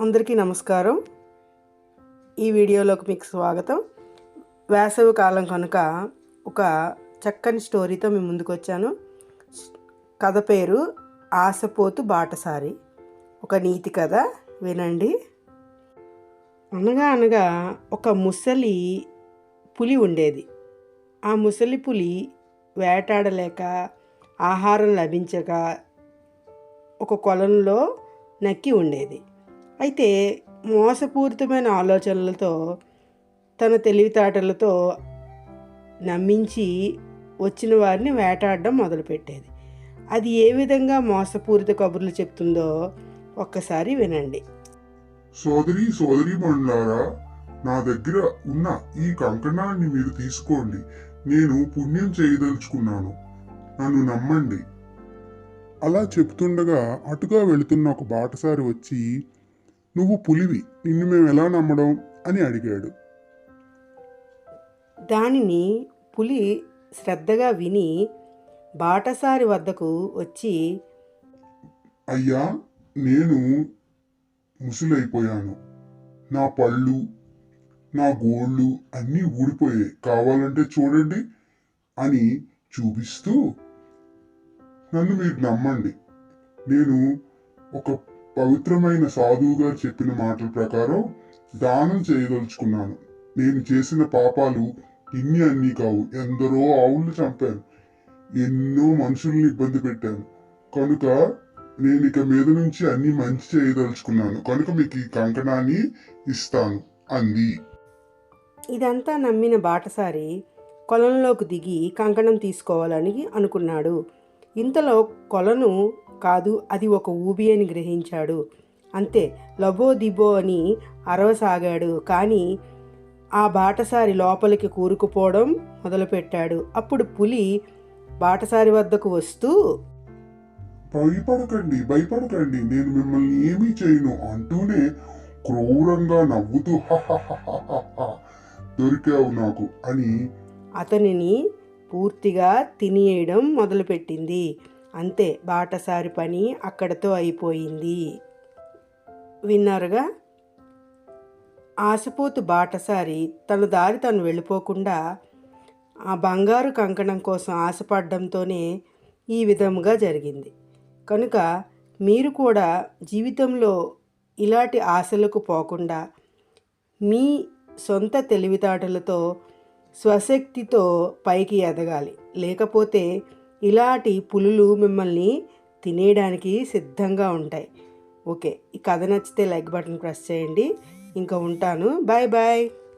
అందరికీ నమస్కారం. ఈ వీడియోలోకి మీకు స్వాగతం. వేసవి కాలం కనుక ఒక చక్కని స్టోరీతో మీ ముందుకు వచ్చాను. కథ పేరు ఆశపోతు బాటసారి. ఒక నీతి కథ వినండి. అనగా అనగా ఒక ముసలి పులి ఉండేది. ఆ ముసలి పులి వేటాడలేక ఆహారం లభించక ఒక కొలంలో నక్కి ఉండేది. అయితే మోసపూరితమైన ఆలోచనలతో తన తెలివితేటలతో నమ్మించి వచ్చిన వారిని వేటాడడం మొదలుపెట్టేది. అది ఏ విధంగా మోసపూరిత కబుర్లు చెప్తుందో ఒక్కసారి వినండి. సోదరి సోదరి మండలారా నా దగ్గర ఉన్న ఈ కంకణాన్ని మీరు తీసుకోండి. నేను పుణ్యం చేయదలుచుకున్నాను. నన్ను నమ్మండి. అలా చెప్తుండగా అటుగా వెళుతున్న ఒక బాటసారి వచ్చి నువ్వు పులివి నిన్ను మేము ఎలా నమ్మడం? అని అడిగాడు. దానిని పులి శ్రద్ధగా విని బాటసారి వద్దకు వచ్చి అయ్యా నేను ముసులైపోయాను. నా పళ్ళు నా గోళ్ళు అన్నీ ఊడిపోయాయి. కావాలంటే చూడండి అని చూపిస్తూ నన్ను మీరు నమ్మండి. నేను ఒక పవిత్రమైన సాధువుగా చెప్పిన మాటల ప్రకారం దానం చేయదలుచుకున్నాను. నేను చేసిన పాపాలు ఇన్ని అన్నీ కావు. ఎందరో ఆవుల్ని చంపాను. ఎన్నో మనుషుల్ని ఇబ్బంది పెట్టాను. కనుక నేను ఇక మీద నుంచి అన్ని మంచి చేయదలుచుకున్నాను. కనుక మీకు ఈ కంకణాన్ని ఇస్తాను అంది. ఇదంతా నమ్మిన బాటసారి కొలంలోకి దిగి కంకణం తీసుకోవాలని అనుకున్నాడు. ఇంతలో కొలను కాదు అది ఒక ఊబి అని గ్రహించాడు. అంతే లబో దిబో అని అరవసాగాడు. కానీ ఆ బాటసారి లోపలికి కూరుకుపోవడం మొదలుపెట్టాడు. అప్పుడు పులి బాటసారి వద్దకు వస్తూ భయపడకండి భయపడకండి నేను మిమ్మల్ని ఏమీ చేయను అంటూనే క్రూరంగా నవ్వుతూ "హహహహహహ, దొరికావు నాకు అని అతనిని పూర్తిగా తినేయడం మొదలుపెట్టింది. అంతే బాటసారి పని అక్కడితో అయిపోయింది. విన్నారుగా? ఆశపోతు బాటసారి తన దారి తను వెళ్ళిపోకుండా ఆ బంగారు కంకణం కోసం ఆశపడడంతోనే ఈ విధముగా జరిగింది. కనుక మీరు కూడా జీవితంలో ఇలాంటి ఆశలకు పోకుండా మీ సొంత తెలివితేటలతో స్వశక్తితో పైకి ఎదగాలి. లేకపోతే ఇలాంటి పులులు మిమ్మల్ని తినేయడానికి సిద్ధంగా ఉంటాయి. ఓకే ఈ కథ నచ్చితే లైక్ బటన్ ప్రెస్ చేయండి. ఇంకా ఉంటాను. Bye bye.